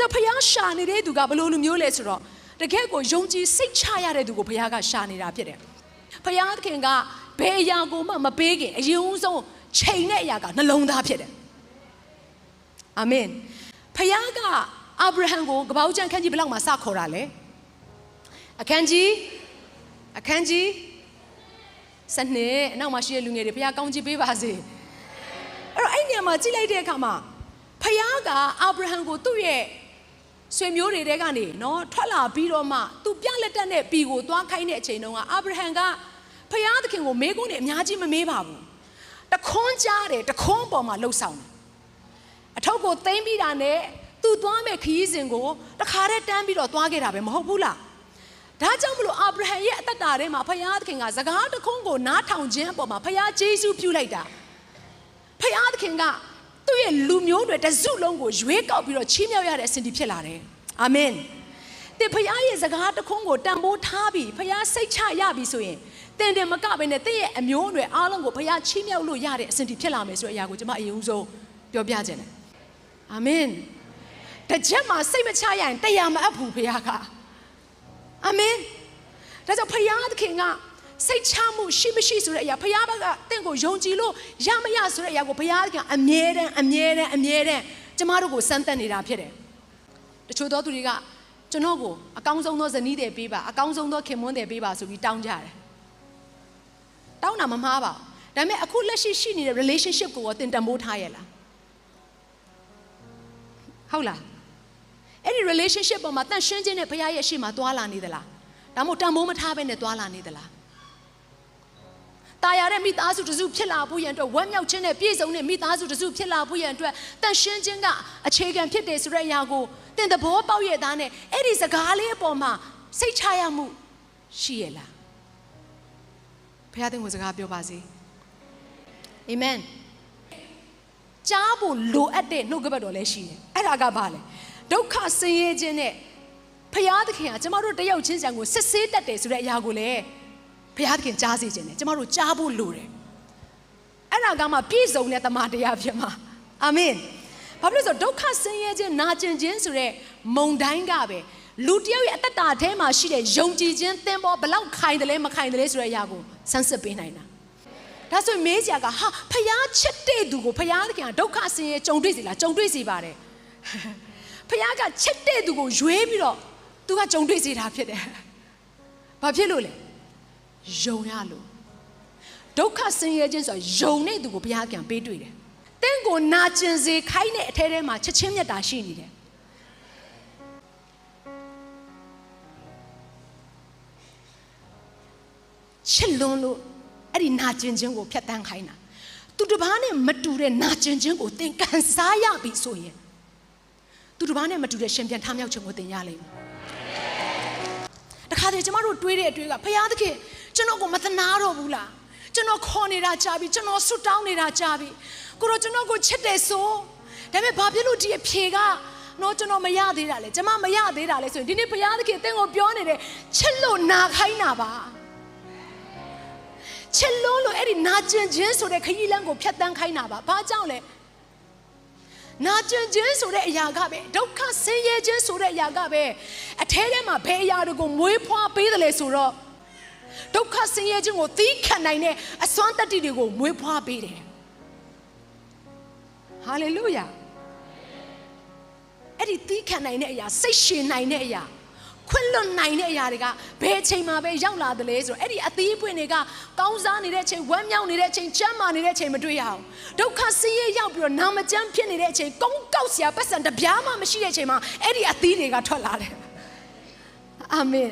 တော့ဖခင်ရှာနေတဲ့သူကဘယ်လိုလူမျိုးလဲဆိုတော့တကယ်ကိုယုံကြည်စိတ်ချရတဲ့သူကိုဖခင်ကရှာနေတာဖြစ်တယ်ဖခင်သခင်ကဘယ်အရာကိုမှမပေးခင်အရင်ဦးဆုံးချိန်တဲ့အရာကနှလုံးသားဖြစ်တယ်အာမင်ဖခင်ကအာဗြဟံကိုကပ္ပဦးကျမ်းခန်းကြီးဘယ်လောက်မှစခေါ်တာလဲအခန်းကြီးအခန်းကြီးစနစ်အနောက်မှာရှိတဲ့လူငယ်တွေဖခင်ကောင်းချီးပေးပါစေအဲ့တော့အဲ့ညမှာကြည့်လိုက်တဲ့အခါမှာဖခင်ကအာဗြဟံကိုသူ့ရဲ့ ဆွေမျိုးတွေတဲကနေနော်ထွက်လာပြီးတော့မှသူပြလက်တက်တဲ့ပြီကိုသွားခိုင်းတဲ့အချိန်တုန်းကအာဗြဟံကဖခင်သခင်ကိုမေးခွန်းတွေအများကြီးမမေးပါဘူးတခွန်းကြားတယ်တခွန်းပေါ်မှာလှုပ်ဆောင်တယ်အထုပ်ကိုသိမ့်ပြီးတာနဲ့သူသွားမဲ့ခရီးစဉ်ကိုတခါတည်းတန်းပြီးတော့သွားခဲ့တာပဲမဟုတ်ဘူးလားဒါကြောင့်မလို့အာဗြဟံရဲ့အသက်တာထဲမှာဖခင်သခင်ကစကားတစ်ခုံးကိုနားထောင်ခြင်းအပေါ်မှာဖခင်ဂျေစုပြုလိုက်တာဖခင်သခင်က သူ့ရဲ့လူမျိုးတွေတစုလုံးကိုရွေးကောက်ပြီးတော့ချီးမြှောက်ရတဲ့အစဉ်ဒီဖြစ်လာတယ်အာမင်တဲ့ဖခင်ရဲ့စကားတစ်ခုံးကိုတန်ဖိုးထားပြီးဖခင်စိတ်ချရပြီဆိုရင်တင်တယ်မကဘဲနဲ့တင့်ရဲ့အမျိုးအနွယ်အားလုံးကိုဖခင်ချီးမြှောက်လို့ရတဲ့အစဉ်ဒီဖြစ်လာမယ်ဆိုတဲ့အရာကိုကျွန်မအရင်ဦးဆုံးပြောပြခြင်းတယ်အာမင်တကြက်မှာစိတ်မချရရင်တရားမအပ်ဘူးဖခင်ကအာမင်ဒါကြောင့်ဖခင်သခင်က စိတ်ချမှုရှိမရှိဆိုတဲ့အရာဖခင်ဘက်ကတင့်ကိုယုံကြည်လို့ရမရဆိုတဲ့အရာကိုဖခင်ကအမြဲတမ်းအမြဲတမ်းအမြဲတမ်းကျမတို့ကိုစမ်းသပ်နေတာဖြစ်တယ်တချို့သောသူတွေကကျွန်တော်ကိုအကောင်းဆုံးသောဇနီးတွေပေးပါအကောင်းဆုံးသောခင်မွန်းတွေပေးပါဆိုပြီးတောင်းကြတယ်တောင်းတာမမှားပါဘူးဒါပေမဲ့အခုလက်ရှိရှိနေတဲ့ relationship ကိုရောတင်တန်ဖိုးထားရဲ့လားဟုတ်လားအဲ့ဒီ relationship ပေါ်မှာတန်ရှင်းခြင်းနဲ့ဘုရားရဲ့ရှေ့မှာတွာလာနေသလားဒါမှမဟုတ်တန်ဖိုးမထားဘဲနဲ့တွာလာနေသလား ตายရတဲ့မိသားစုတစုဖြစ်လာဖို့ရန်အတွက်ဝမ်းမြောက်ခြင်းနဲ့ပြည့်စုံတဲ့မိသားစုတစုဖြစ်လာဖို့ရန်အတွက်တန်ရှင်းခြင်းကအခြေခံဖြစ်တယ်ဆိုတဲ့အရာကိုတင်သဘောပေါက်ရဲ့သားနဲ့အဲ့ဒီစကားလေးအပေါ်မှာစိတ်ချရမှုရှိရဲ့လားဘုရားသခင်ကိုစကားပြောပါစေအာမင် ကြားဖို့လိုအပ်တဲ့နှုတ်ကပတ်တော်လည်းရှိတယ်အဲ့ဒါကဘာလဲဒုက္ခဆင်းရဲခြင်းနဲ့ဖရာသခင်ကကျမတို့တယောက်ချင်းစံကိုစစ်ဆေးတတ်တယ်ဆိုတဲ့အရာကိုလည်း ဖရာသခင်ကြားစေခြင်းတယ်ကျမတို့ကြားဖို့လိုတယ်အဲ့ဒါကမှပြည့်စုံတဲ့တမန်တရားဖြစ်မှာအာမင်ဘာဖြစ်လို့လဲဆိုတော့ဒုက္ခဆင်းရဲခြင်းနာကျင်ခြင်းဆိုတဲ့မုံတိုင်းကပဲလူတယောက်ရဲ့အတ္တတာထဲမှာရှိတဲ့ယုံကြည်ခြင်းသင်ပေါ်ဘလောက်ခိုင်တယ်လဲမခိုင်တယ်လဲဆိုတဲ့အရာကိုဆန်းစစ်ပေးနိုင်တာဒါဆိုရင်မေးစရာကဟာဖျားချစ်တဲ့သူကိုဖျားသခင်ကဒုက္ခဆင်းရဲကြုံတွေ့စီလားကြုံတွေ့စီပါတယ်ဖျားကချစ်တဲ့သူကိုရွေးပြီးတော့သူကကြုံတွေ့စီတာဖြစ်တယ်ဘာဖြစ်လို့လဲ ယုံရလို့ဒုက္ခဆင်းရဲခြင်းဆိုတာယုံတဲ့သူကိုဘုရားကံပေးတွေ့တယ်တင့်ကိုနာကျင်စေခိုင်းတဲ့အထဲထဲမှာချက်ချင်းမြတ်တာရှိနေတယ်ချစ်လွန်းလို့အဲ့ဒီနာကျင်ခြင်းကိုဖျက်ဆီးခိုင်းတာသူတစ်ပါးနဲ့မတူတဲ့နာကျင်ခြင်းကိုသင်ကန်စားရပြီဆိုရင်သူတစ်ပါးနဲ့မတူတဲ့ရှင်ပြန်ထမြောက်ခြင်းကိုသင်ရလိမ့်မယ်တခါတည်းကျမတို့တွေးတဲ့အတွေးကဖယားသခင် ကျွန်တော်ကိုမသနာတော့ဘူးလားကျွန်တော်ခေါ်နေတာကြာပြီကျွန်တော်ဆွတ်တောင်းနေတာကြာပြီကိုတော့ကျွန်တော်ကိုချစ်တယ်ဆိုဒါပေမဲ့ဘာဖြစ်လို့ဒီအဖြေကနော်ကျွန်တော်မရသေးတာလဲကျမမရသေးတာလဲဆိုရင်ဒီနေ့ဘုရားသခင်သင်ကိုပြောနေတယ်ချစ်လို့နာခိုင်းတာပါချစ်လို့လို့အဲ့ဒီနာကျင်ခြင်းဆိုတဲ့ခရီးလမ်းကိုဖျက်ဆီးခိုင်းတာပါဘာကြောင့်လဲနာကျင်ခြင်းဆိုတဲ့အရာကပဲဒုက္ခဆင်းရဲခြင်းဆိုတဲ့အရာကပဲအထဲထဲမှာဘယ်အရာတွေကိုမွေးဖွားပေးတယ်လဲဆိုတော့ ဒုက္ခဆင်းရဲခြင်းကိုသီးခံနိုင်တဲ့အစွမ်းတတ္တိတွေကိုမွေးဖွားပေးတယ်ဟာလေလုယာအဲ့ဒီသီးခံနိုင်တဲ့အရာစိတ်ရှင်နိုင်တဲ့အရာခွင့်လွတ်နိုင်တဲ့အရာတွေကဘယ်အချိန်မှာပဲရောက်လာသလဲဆိုတော့အဲ့ဒီအသီးပွင့်တွေကကောင်းစားနေတဲ့အချိန်ဝမ်းမြောက်နေတဲ့အချိန်ကြမ်းမာနေတဲ့အချိန်မတွေ့ရအောင်ဒုက္ခဆင်းရဲရောက်ပြီးတော့နာမကျန်းဖြစ်နေတဲ့အချိန်ကုန်းကောက်စရာပတ်စံတစ်ပြားမှမရှိတဲ့အချိန်မှာအဲ့ဒီအသီးတွေကထွက်လာတယ်အာမင်